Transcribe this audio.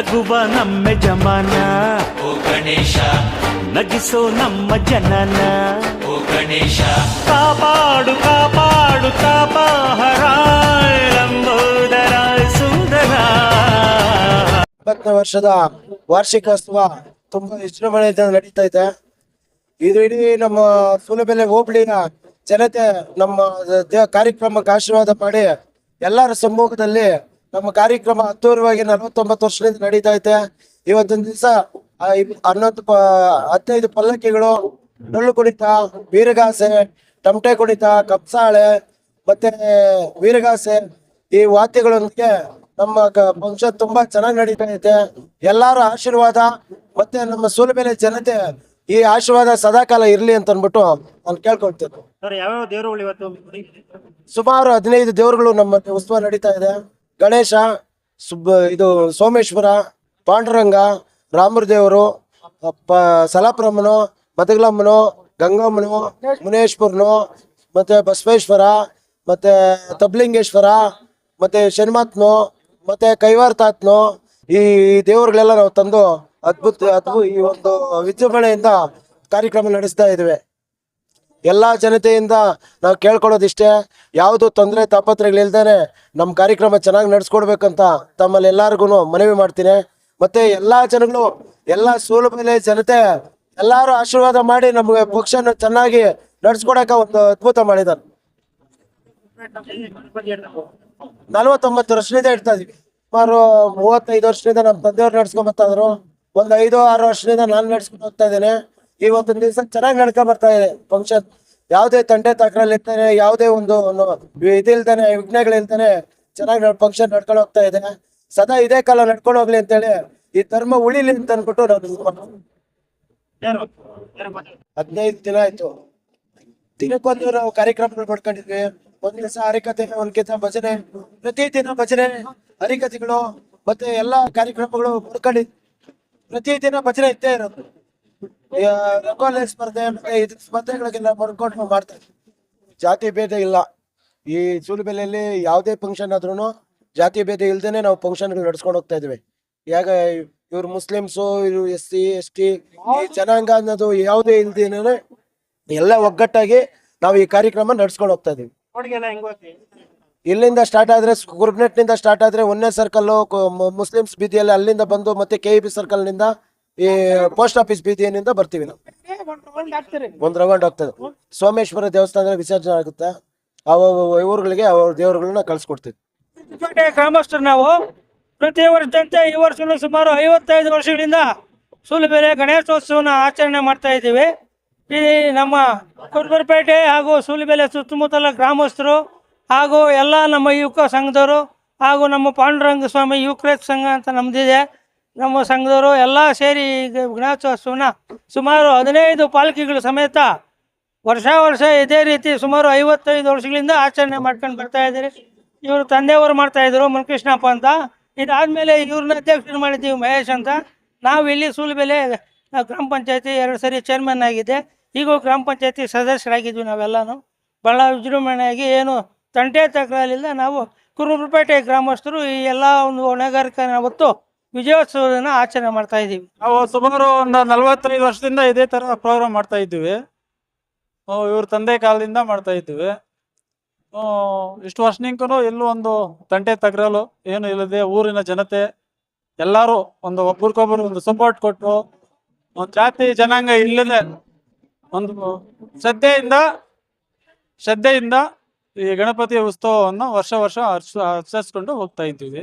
ನಗುವ ನಮ್ಮ ಜಮಾನ ಓ ಗಣೇಶ. ನಗಿಸೋ ನಮ್ಮ ಜನನ. ಓ ಗಣೇಶ. ಕಾಪಾಡು ಕಾಪಾಡು ತಾಪಹರ. ಲಂಬೋದರ ಸುಂದರ. ಇಪ್ಪತ್ತನೇ ವರ್ಷದ ವಾರ್ಷಿಕೋತ್ಸವ ತುಂಬಾ ವಿಜೃಂಭಣೆಯಿಂದ ನಡೀತಾ ಇದೆ. ಇದು ಇಡೀ ನಮ್ಮ ಸೂಲಬೆಲೆ ಹೋಬಳಿಯ ಜನತೆ ನಮ್ಮ ಕಾರ್ಯಕ್ರಮಕ್ಕೆ ಆಶೀರ್ವಾದ ಮಾಡಿ ಎಲ್ಲರ ಸಮ್ಮುಖದಲ್ಲಿ ನಮ್ಮ ಕಾರ್ಯಕ್ರಮ ಅದ್ದೂರವಾಗಿ ನಲವತ್ತೊಂಬತ್ತು ವರ್ಷದಿಂದ ನಡೀತಾ ಐತೆ. ಇವತ್ತೊಂದು ದಿವಸ ಹನ್ನೊಂದು ಪ ಹದಿನೈದು ಪಲ್ಲಕ್ಕಿಗಳು ಡೊಳ್ಳು ಕುಣಿತ ವೀರಗಾಸೆ ತಮಟೆ ಕುಣಿತ ಕಪ್ಸಾಳೆ ಮತ್ತೆ ವೀರಗಾಸೆ ಈ ವಾದ್ಯಗಳೊಂದಿಗೆ ನಮ್ಮ ಫಂಕ್ಷನ್ ತುಂಬಾ ಚೆನ್ನಾಗಿ ನಡೀತಾ ಐತೆ. ಎಲ್ಲಾರ ಆಶೀರ್ವಾದ ಮತ್ತೆ ನಮ್ಮ ಸೂಲಬೆಲೆ ಜನತೆ ಈ ಆಶೀರ್ವಾದ ಸದಾಕಾಲ ಇರ್ಲಿ ಅಂತ ಅನ್ಬಿಟ್ಟು ನಾನು ಕೇಳ್ಕೊಳ್ತೇನೆ. ಸುಮಾರು ಹದಿನೈದು ದೇವರುಗಳು ನಮ್ಮ ಉತ್ಸವ ನಡೀತಾ ಇದೆ. ಗಣೇಶ ಸುಬ್ಬ ಇದು ಸೋಮೇಶ್ವರ, ಪಾಂಡುರಂಗ, ರಾಮರ ದೇವರು, ಪ ಸಲಾಪುರಮ್ಮನು ಮದಗಲಮ್ಮನು ಗಂಗಮ್ಮನು, ಮುನೇಶ್ವರನು, ಮತ್ತೆ ಬಸವೇಶ್ವರ, ಮತ್ತೆ ತಬ್ಲಿಂಗೇಶ್ವರ, ಮತ್ತೆ ಶನಿಮಾತ್ನು ಮತ್ತೆ ಕೈವಾರ್ತಾತ್ನು ಈ ದೇವರುಗಳೆಲ್ಲ ನಾವು ತಂದು ಅದ್ಭುತ ಅದ್ಭುತ ಈ ಒಂದು ವಿಜೃಂಭಣೆಯಿಂದ ಕಾರ್ಯಕ್ರಮ ನಡೆಸ್ತಾ ಇದ್ದೇವೆ. ಎಲ್ಲಾ ಜನತೆಯಿಂದ ನಾವು ಕೇಳ್ಕೊಳ್ಳೋದಿಷ್ಟೇ. ಯಾವುದು ತೊಂದರೆ ತಾಪತ್ರೆಗಳಿಲ್ದೇ ನಮ್ಮ ಕಾರ್ಯಕ್ರಮ ಚೆನ್ನಾಗಿ ನಡೆಸ್ಕೊಡ್ಬೇಕಂತ ತಮ್ಮಲ್ಲಿ ಎಲ್ಲರಿಗೂ ಮನವಿ ಮಾಡ್ತೀನಿ. ಮತ್ತೆ ಎಲ್ಲ ಜನಗಳು, ಎಲ್ಲಾ ಮೇಲೆ ಜನತೆ ಎಲ್ಲರೂ ಆಶೀರ್ವಾದ ಮಾಡಿ ನಮಗೆ ಪಕ್ಷನ ಚೆನ್ನಾಗಿ ನಡ್ಸ್ಕೊಡಕ ಒಂದು ಅದ್ಭುತ ಮಾಡಿದ್ದಾರೆ ನಲ್ವತ್ತೊಂಬತ್ತು ವರ್ಷದಿಂದ ಇಡ್ತಾ ಇದೀವಿ. ಸುಮಾರು ಮೂವತ್ತೈದು ವರ್ಷದಿಂದ ನಮ್ಮ ತಂದೆಯವ್ರು ಇದ್ರು ಒಂದ್ ಐದು ಆರು ವರ್ಷದಿಂದ ನಾನು ನಡ್ಸ್ಕೊಂಡು ಹೋಗ್ತಾ ಇದ್ದೇನೆ. ಇವತ್ತೊಂದು ದಿವಸ ಚೆನ್ನಾಗಿ ನಡ್ಕೊಂಡ್ ಬರ್ತಾ ಇದೆ. ಫಂಕ್ಷನ್ ಯಾವುದೇ ತಂಟೆ ತಕರಲ್ಲಿ ಇರ್ತಾನೆ ಯಾವುದೇ ಒಂದು ಇದಿಲ್ತಾನೆ ವಿಘ್ನಗಳಿಲ್ತಾನೆ ಚೆನ್ನಾಗಿ ಫಂಕ್ಷನ್ ನಡ್ಕೊಂಡು ಹೋಗ್ತಾ ಇದೆ. ಸದಾ ಇದೇ ಕಾಲ ನಡ್ಕೊಂಡು ಹೋಗ್ಲಿ ಅಂತೇಳಿ ಈ ಧರ್ಮ ಉಳಿಲಿ ಅಂತ ಅನ್ಬಿಟ್ಟು ನಾವು? ಹದಿನೈದು ದಿನ ಆಯ್ತು. ದಿನಕ್ಕೊಂದು ನಾವು ಕಾರ್ಯಕ್ರಮಗಳು ಪಡ್ಕೊಂಡಿದ್ವಿ ಒಂದ್ ದಿವಸ ಹರಿಕತೆ ಒಂದ್ ಭಜನೆ ಪ್ರತಿ ದಿನ ಭಜನೆ ಹರಿಕತೆಗಳು ಮತ್ತೆ ಎಲ್ಲಾ ಕಾರ್ಯಕ್ರಮಗಳು ಪಡ್ಕೊಂಡಿದ್ವಿ ಪ್ರತಿ ದಿನ ಭಜನೆ ಇದ್ದೇ ಇರೋದು. ರಂಗೋಲಿ ಸ್ಪರ್ಧೆ ಮತ್ತೆ ಇದು ಸ್ಪರ್ಧೆಗಳಿಗೆಲ್ಲ ಮಾಡ್ತಾ ಜಾತಿ ಭೇದ ಇಲ್ಲ. ಈ ಸೂಲಿಬೆಲೆಯಲ್ಲಿ ಯಾವುದೇ ಫಂಕ್ಷನ್ ಆದ್ರೂ ಜಾತಿ ಭೇದ ಇಲ್ದೇನೆ ನಾವು ಫಂಕ್ಷನ್ಗಳು ನಡ್ಸ್ಕೊಂಡು ಹೋಗ್ತಾ ಇದೀವಿ. ಯಾಕ ಇವ್ರು ಮುಸ್ಲಿಮ್ಸು ಇವ್ರು ಎಸ್ ಸಿ ಎಸ್ ಟಿ ಈ ಜನಾಂಗ ಅನ್ನೋದು ಯಾವುದೇ ಇಲ್ದೇನೆ ಎಲ್ಲ ಒಗ್ಗಟ್ಟಾಗಿ ನಾವು ಈ ಕಾರ್ಯಕ್ರಮ ನಡ್ಸ್ಕೊಂಡು ಹೋಗ್ತಾ ಇದೀವಿ. ಹೆಂಗ್ ಇಲ್ಲಿಂದ ಸ್ಟಾರ್ಟ್ ಆದ್ರೆ ಗುರುಬ್ನೆಟ್ನಿಂದ ಸ್ಟಾರ್ಟ್ ಆದ್ರೆ ಒಂದೇ ಸರ್ಕಲ್ ಮುಸ್ಲಿಮ್ಸ್ ಬೀದಿಯಲ್ಲಿ ಅಲ್ಲಿಂದ ಬಂದು ಮತ್ತೆ ಕೆ ಇ ಬಿ ಸರ್ಕಲ್ನಿಂದ ಈ ಪೋಸ್ಟ್ ಆಫೀಸ್ ಬೀದಿಯಿಂದ ಬರ್ತೀವಿ ನಾವು. ಒಂದ್ ರೌಂಡ್ ಹೋಗ್ತದೆ ಸೋಮೇಶ್ವರ ದೇವಸ್ಥಾನ ವಿಸರ್ಜನೆ ಆಗುತ್ತೆ. ಅವ ಊರುಗಳಿಗೆ ಅವ್ರ ದೇವರುಗಳನ್ನ ಕಳ್ಸಿಕೊಡ್ತೀವಿ. ಗ್ರಾಮಸ್ಥರು ನಾವು, ಪ್ರತಿ ವರ್ಷದಂತೆ ಈ ವರ್ಷನೂ ಸುಮಾರು ಐವತ್ತೈದು ವರ್ಷಗಳಿಂದ ಸೂಲುಬೆಲೆ ಗಣೇಶೋತ್ಸವನ ಆಚರಣೆ ಮಾಡ್ತಾ ಇದ್ದೀವಿ. ಈ ನಮ್ಮ ಕುರುಬರಪೇಟೆ ಹಾಗೂ ಸೂಲಿಬೆಲೆ ಸುತ್ತಮುತ್ತಲ ಗ್ರಾಮಸ್ಥರು ಹಾಗೂ ಎಲ್ಲ ನಮ್ಮ ಯುವಕ ಸಂಘದವರು ಹಾಗೂ ನಮ್ಮ ಪಾಂಡುರಂಗ ಸ್ವಾಮಿ ಯುವಕರೇತ್ ಸಂಘ ಅಂತ ನಮ್ಮದಿದೆ ನಮ್ಮ ಸಂಘದವರು ಎಲ್ಲ ಸೇರಿ ಗಣೇಶೋತ್ಸವನ ಸುಮಾರು ಹದಿನೈದು ಪಾಲಿಕೆಗಳು ಸಮೇತ ವರ್ಷ ವರ್ಷ ಇದೇ ರೀತಿ ಸುಮಾರು ಐವತ್ತೈದು ವರ್ಷಗಳಿಂದ ಆಚರಣೆ ಮಾಡ್ಕೊಂಡು ಬರ್ತಾ ಇದ್ದಾರೆ. ಇವರು ತಂದೆಯವರು ಮಾಡ್ತಾ ಇದ್ರು, ಮುನ್ಕೃಷ್ಣಪ್ಪ ಅಂತ. ಇದಾದಮೇಲೆ ಇವ್ರನ್ನ ಅಧ್ಯಕ್ಷರು ಮಾಡಿದ್ದೀವಿ ಮಹೇಶ್ ಅಂತ. ನಾವು ಇಲ್ಲಿ ಸೂಲಬೆಲೆ ಗ್ರಾಮ ಪಂಚಾಯತಿ ಎರಡು ಸರಿ ಚೇರ್ಮನ್ ಆಗಿದೆ. ಈಗ ಗ್ರಾಮ ಪಂಚಾಯತಿ ಸದಸ್ಯರಾಗಿದ್ವಿ ನಾವೆಲ್ಲನೂ. ಬಹಳ ವಿಜೃಂಭಣೆಯಾಗಿ ಏನು ತಂಟೆ ತಕರಾಲಿಲ್ಲ ನಾವು ಕುರುಬರಪೇಟೆ ಗ್ರಾಮಸ್ಥರು ಈ ಎಲ್ಲ ಒಂದು ಹೊಣೆಗಾರಿಕೆ ಹೊತ್ತು ವಿಜಯೋತ್ಸವವನ್ನು ಆಚರಣೆ ಮಾಡ್ತಾ ಇದ್ದೀವಿ. ನಾವು ಸುಮಾರು ಒಂದು ನಲವತ್ತೈದು ವರ್ಷದಿಂದ ಇದೇ ತರ ಪ್ರೋಗ್ರಾಮ್ ಮಾಡ್ತಾ ಇದ್ದೀವಿ. ಇವ್ರ ತಂದೆ ಕಾಲದಿಂದ ಮಾಡ್ತಾ ಇದ್ದೀವಿ. ಇಷ್ಟು ವರ್ಷನಿಂಕೂ ಎಲ್ಲೂ ಒಂದು ತಂಟೆ ತಗರಲು ಏನು ಇಲ್ಲದೆ ಊರಿನ ಜನತೆ ಎಲ್ಲರೂ ಒಂದು ಒಬ್ರಿಗೊಬ್ರು ಒಂದು ಸಪೋರ್ಟ್ ಕೊಟ್ಟು ಒಂದು ಜಾತಿ, ಜನಾಂಗ ಇಲ್ಲದೆ ಒಂದು ಶ್ರದ್ಧೆಯಿಂದ ಶ್ರದ್ಧೆಯಿಂದ ಈ ಗಣಪತಿ ಉತ್ಸವವನ್ನು ವರ್ಷ ವರ್ಷ ಆಚರಿಸ್ಕೊಂಡು ಹೋಗ್ತಾ ಇದ್ದೀವಿ.